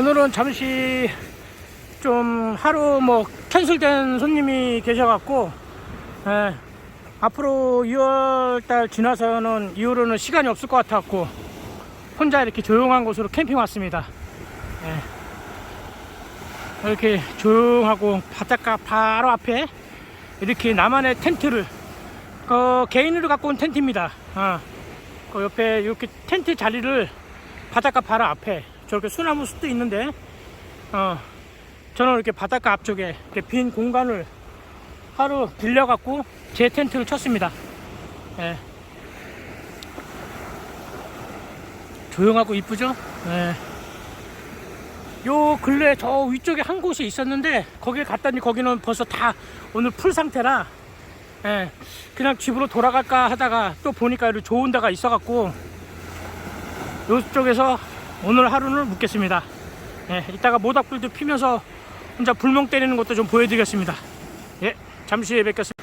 오늘은 잠시 좀 하루 뭐 캔슬된 손님이 계셔갖고 예, 앞으로 2월달 지나서는 이후로는 시간이 없을 것 같았고 혼자 이렇게 조용한 곳으로 캠핑 왔습니다. 예. 이렇게 조용하고 바닷가 바로 앞에 이렇게 나만의 텐트를 그 개인으로 갖고 온 텐트입니다. 어. 그 옆에 이렇게 텐트 자리를 바닷가 바로 앞에 저렇게 소나무 숲도 있는데 어 저는 이렇게 바닷가 앞쪽에 이렇게 빈 공간을 하루 빌려갖고 제 텐트를 쳤습니다. 예. 조용하고 이쁘죠? 예. 요 근래 저 위쪽에 한 곳이 있었는데 거길 갔더니 거기는 벌써 다 오늘 풀 상태라 예, 그냥 집으로 돌아갈까 하다가 또 보니까 좋은 데가 있어갖고 요쪽에서 오늘 하루는 묵겠습니다. 예, 이따가 모닥불도 피면서 혼자 불멍 때리는 것도 좀 보여드리겠습니다. 예, 잠시 후에 뵙겠습니다.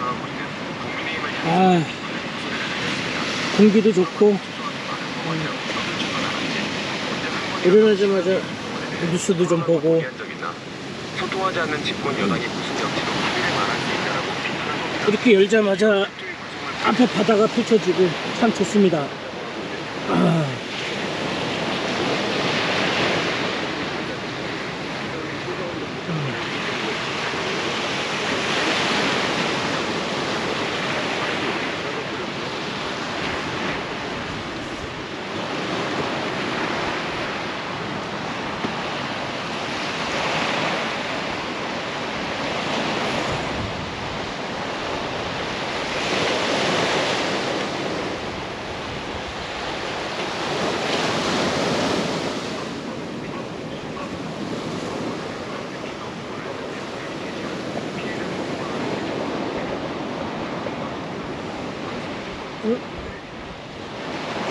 하고 있는 국민의힘을 향해 아, 공기도 좋고 일어나자마자 뉴스도 좀 보고 소통하지 않는 집권 여당이 무슨 정치로 합의를 말할 수 있다라고 비판한 겁니다. 이렇게 열자마자 앞에 바다가 펼쳐지고 참 좋습니다. 아,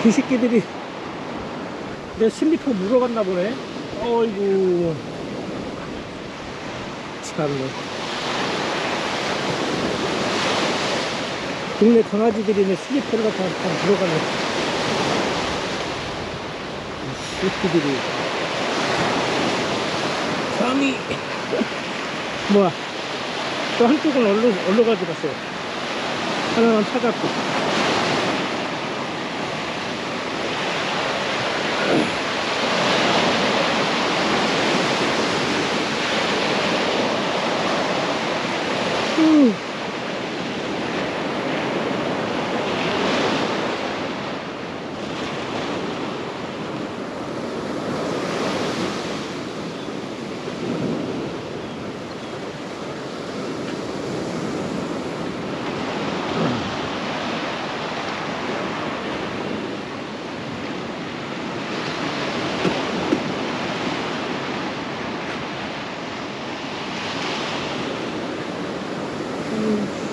그 새끼들이 내 슬리퍼 물어갔나 보네. 어이구. 참네. 동네 강아지들이 내 슬리퍼를 갖다 다 물어가네. 이 새끼들이. 꼬맹이. 뭐야? 또 한쪽은 얼로, 얼로 가져갔어요. 하나는 찾았고. 모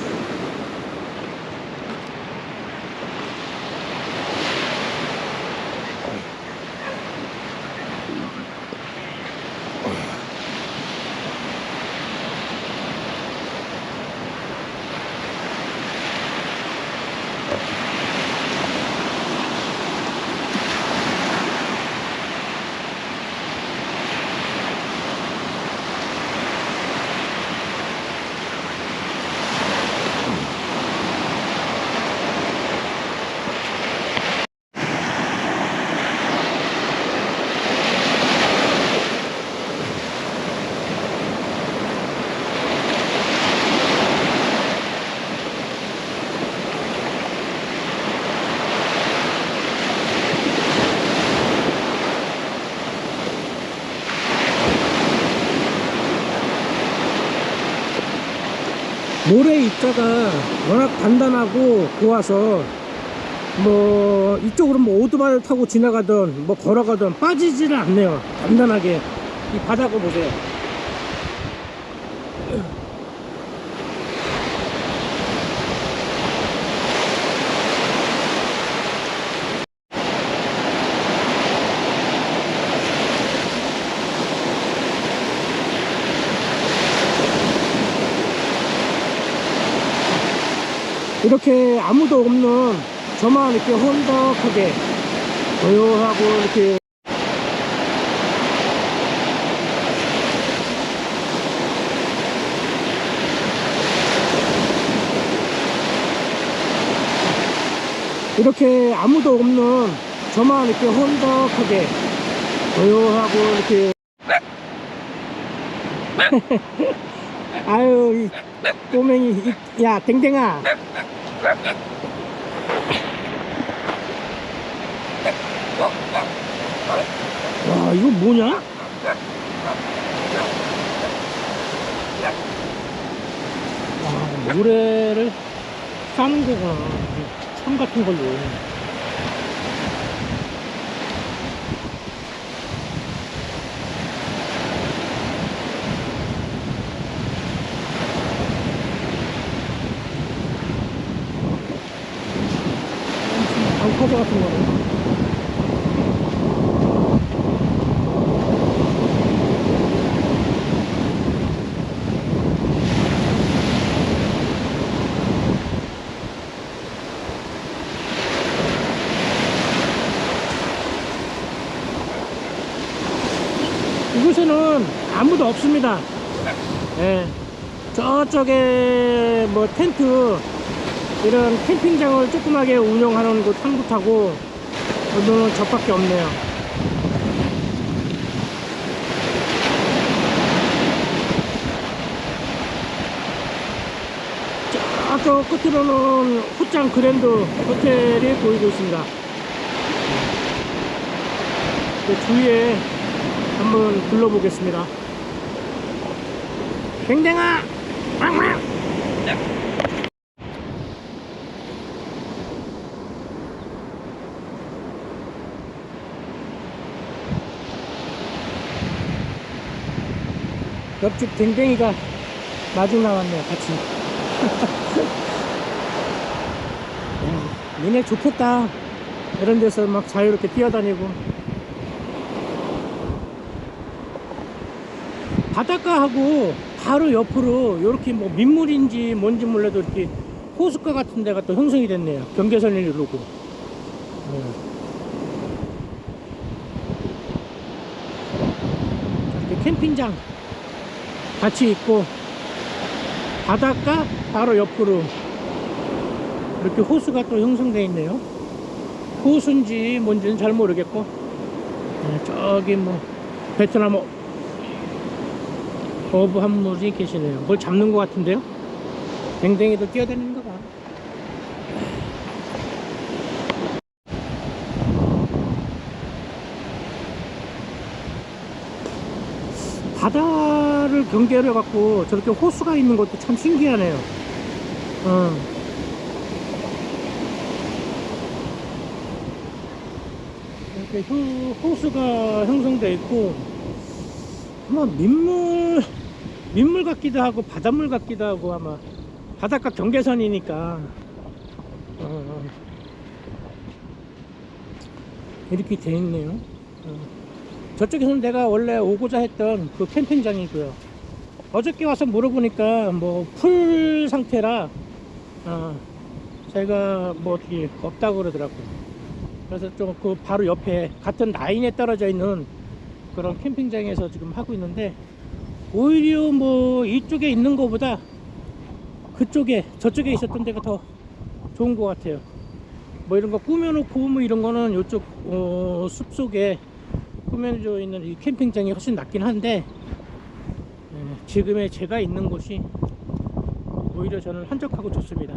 래 입자가 워낙 단단하고 고와서 뭐 이쪽으로 뭐 오토바이를 타고 지나가든 뭐 걸어가든 빠지지를 않네요. 단단하게. 이 바닥을 보세요 이렇게 아무도 없는 저만 이렇게 혼덕하게 조용하고 이렇게 이렇게 아무도 없는 저만 이렇게 혼덕하게 조용하고 이렇게 아유 이 꼬맹이 이- 야 댕댕아 와 이거 뭐냐? 와 모래를 싸는 거구나 천 같은 걸로 방파제 같은 거네 이곳에는 아무도 없습니다. 예. 저쪽에 뭐 텐트 이런 캠핑장을 조그맣게 운영하는 곳한 곳하고 오늘은 저밖에 없네요. 저쪽 끝으로는 후짱 그랜드 호텔이 보이고 있습니다. 그 주위에 한번 둘러보겠습니다. 댕댕아! 왕왕! 옆집 댕댕이가 마중 나왔네요, 같이. 야, 니네 좋겠다. 이런 데서 막 자유롭게 뛰어다니고. 바닷가하고 바로 옆으로 이렇게 뭐 민물인지 뭔지 몰라도 이렇게 호숫가 같은 데가 또 형성이 됐네요. 경계선을 이루고. 네. 이렇게 캠핑장 같이 있고 바닷가 바로 옆으로 이렇게 호수가 또 형성되어 있네요. 호수인지 뭔지는 잘 모르겠고 네, 저기 뭐 베트남 어- 어부 한 분이 계시네요. 뭘 잡는 것 같은데요? 댕댕이도 뛰어다니는 거 봐. 바다를 경계를 해갖고 저렇게 호수가 있는 것도 참 신기하네요. 어. 이렇게 호, 호수가 형성되어 있고 아마 민물 민물 같기도 하고 바닷물 같기도 하고 아마 바닷가 경계선이니까 어, 이렇게 돼 있네요. 어. 저쪽에서는 내가 원래 오고자 했던 그 캠핑장이고요. 어저께 와서 물어보니까 뭐 풀 상태라 어, 제가 뭐 어떻게 없다고 그러더라고요. 그래서 좀 그 바로 옆에 같은 라인에 떨어져 있는 그런 캠핑장에서 지금 하고 있는데 오히려 뭐 이쪽에 있는 것보다 그쪽에 저쪽에 있었던 데가 더 좋은 것 같아요. 뭐 이런 거 꾸며놓고 뭐 이런 거는 이쪽 어, 숲속에 꾸며져 있는 이 캠핑장이 훨씬 낫긴 한데 예, 지금의 제가 있는 곳이 오히려 저는 한적하고 좋습니다.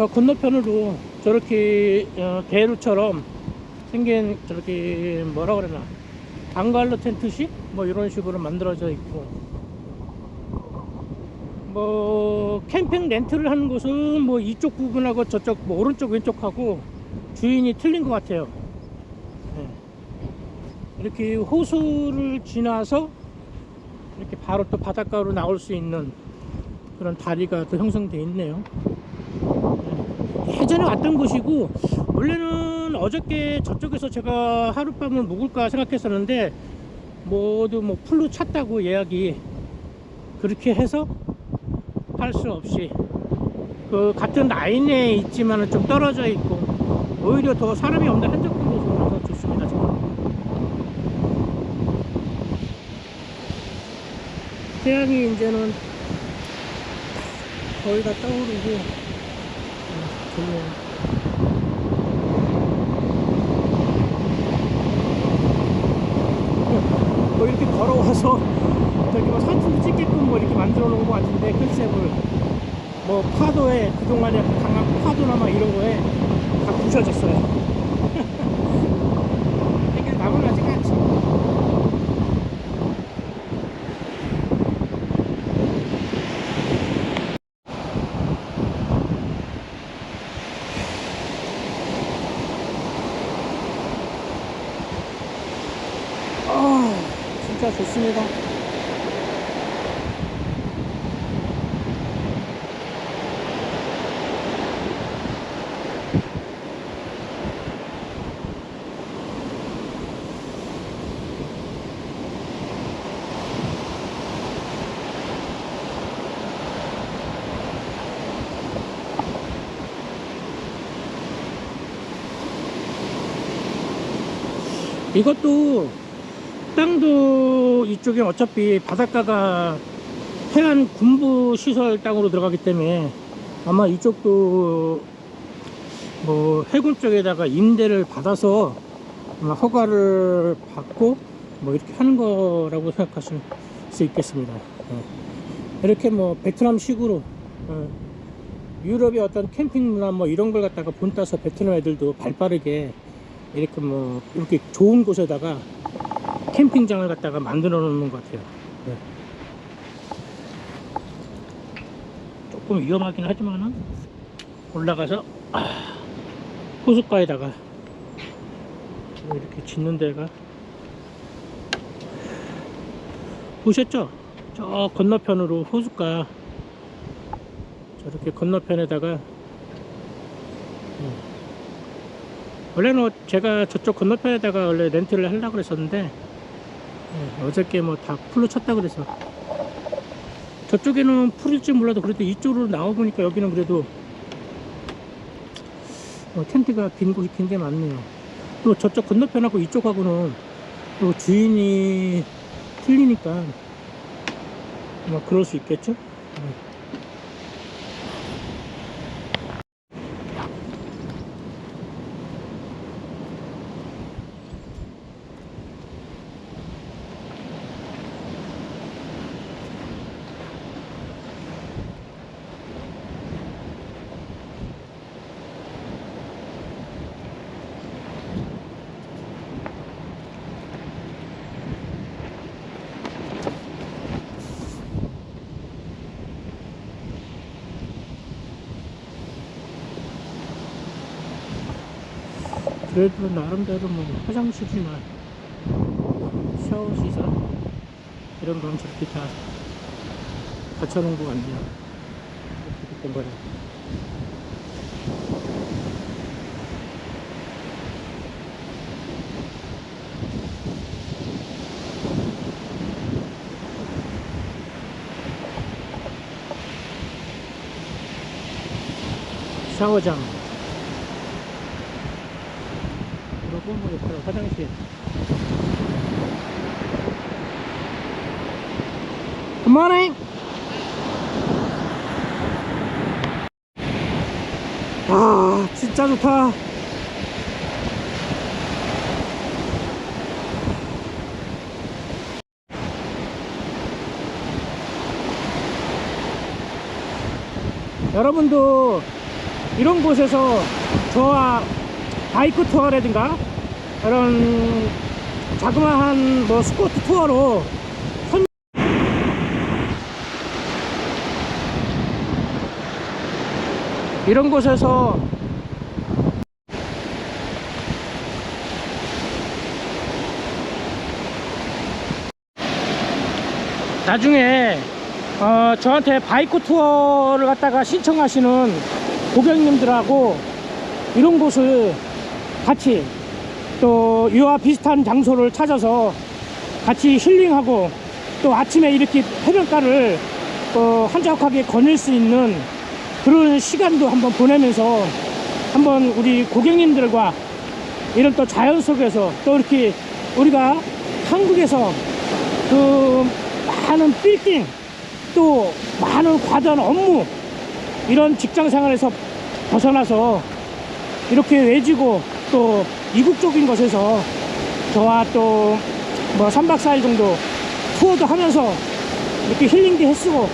저 건너편으로 저렇게 어, 대루처럼 생긴 저렇게 뭐라 그러나 방갈로 텐트식 뭐 이런 식으로 만들어져 있고 뭐 캠핑 렌트를 하는 곳은 뭐 이쪽 부분하고 저쪽 뭐 오른쪽 왼쪽하고 주인이 틀린 것 같아요. 예. 이렇게 호수를 지나서 이렇게 바로 또 바닷가로 나올 수 있는 그런 다리가 또 형성되어 있네요. 예전에 왔던 곳이고 원래는 어저께 저쪽에서 제가 하룻밤을 묵을까 생각했었는데 모두 뭐 풀로 찼다고 예약이 그렇게 해서 할 수 없이 그 같은 라인에 있지만은 좀 떨어져 있고 오히려 더 사람이 없는 한적한 곳으로 더 좋습니다 지금. 태양이 이제는 거의 다 떠오르고 좋네요. 뭐 이렇게 걸어와서 저기 뭐 사진도 찍게끔 뭐 이렇게 만들어 놓은 것 같은데 뭘, 뭐 파도에 그동안에 강한 파도나 막 이런 거에 다 부셔졌어요. 이게 남은 아직 않지. 아, 진짜 좋습니다. 이것도 땅도 이쪽에 어차피 바닷가가 해안 군부 시설 땅으로 들어가기 때문에 아마 이쪽도 뭐 해군 쪽에다가 임대를 받아서 아마 허가를 받고 뭐 이렇게 하는 거라고 생각하실 수 있겠습니다. 예. 이렇게 뭐 베트남식으로 어, 유럽의 어떤 캠핑 문화 뭐 이런 걸 갖다가 본따서 베트남 애들도 발빠르게 이렇게 뭐 이렇게 좋은 곳에다가 캠핑장을 갖다가 만들어 놓는 것 같아요. 네. 조금 위험하긴 하지만은 올라가서 아, 호숫가에다가 이렇게 짓는 데가 보셨죠? 저 건너편으로 호숫가 저렇게 건너편에다가 음. 원래는 제가 저쪽 건너편에다가 원래 렌트를 하려고 그랬었는데 예, 어저께 뭐 다 풀로 쳤다 그래서 저쪽에는 풀일지 몰라도 그래도 이쪽으로 나와 보니까 여기는 그래도 어, 텐트가 빈 곳이 굉장히 많네요. 또 저쪽 건너편하고 이쪽하고는 또 주인이 틀리니까 뭐 그럴 수 있겠죠. 음. 그래도 나름대로 뭐 화장실이나 샤워 시설 이런 건 저렇게 다 갖춰놓은 것 같네요. 이렇게 된 거는. 샤워장 뭐 옆에 화장실. Good 아 진짜 좋다. 여러분도 이런 곳에서 저와 바이크 투어라든가 이런 자그마한 뭐 스포츠 투어로 선- 이런 곳에서 나중에 어, 저한테 바이크 투어를 갖다가 신청하시는 고객님들하고 이런 곳을 같이 또 이와 비슷한 장소를 찾아서 같이 힐링하고 또 아침에 이렇게 해변가를 어, 한적하게 거닐 수 있는 그런 시간도 한번 보내면서 한번 우리 고객님들과 이런 또 자연 속에서 또 이렇게 우리가 한국에서 그 많은 빌딩 또 많은 과도한 업무 이런 직장 생활에서 벗어나서 이렇게 외지고 또 이국적인 곳에서 저와 또 뭐 3박 4일 정도 투어도 하면서 이렇게 힐링도 했쓰고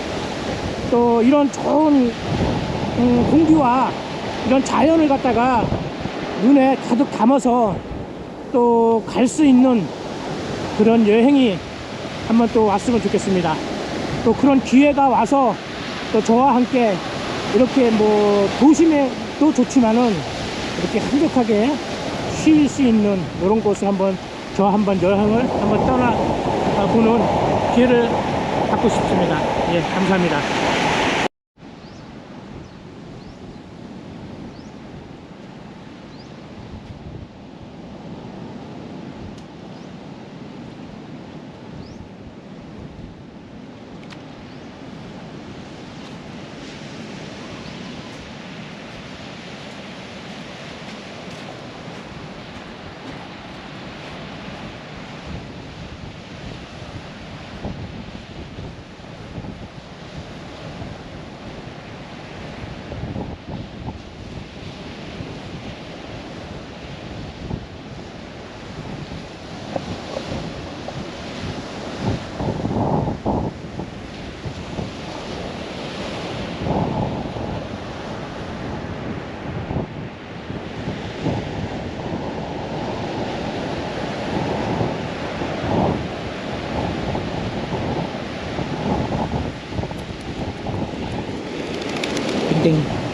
또 이런 좋은 음, 공기와 이런 자연을 갖다가 눈에 가득 담아서 또 갈 수 있는 그런 여행이 한번 또 왔으면 좋겠습니다. 또 그런 기회가 와서 또 저와 함께 이렇게 뭐 도심에도 좋지만은 이렇게 한적하게 쉴 수 있는 이런 곳을 한번 저 한번 여행을 한번 떠나 보는 기회를 갖고 싶습니다. 예, 감사합니다. waiting.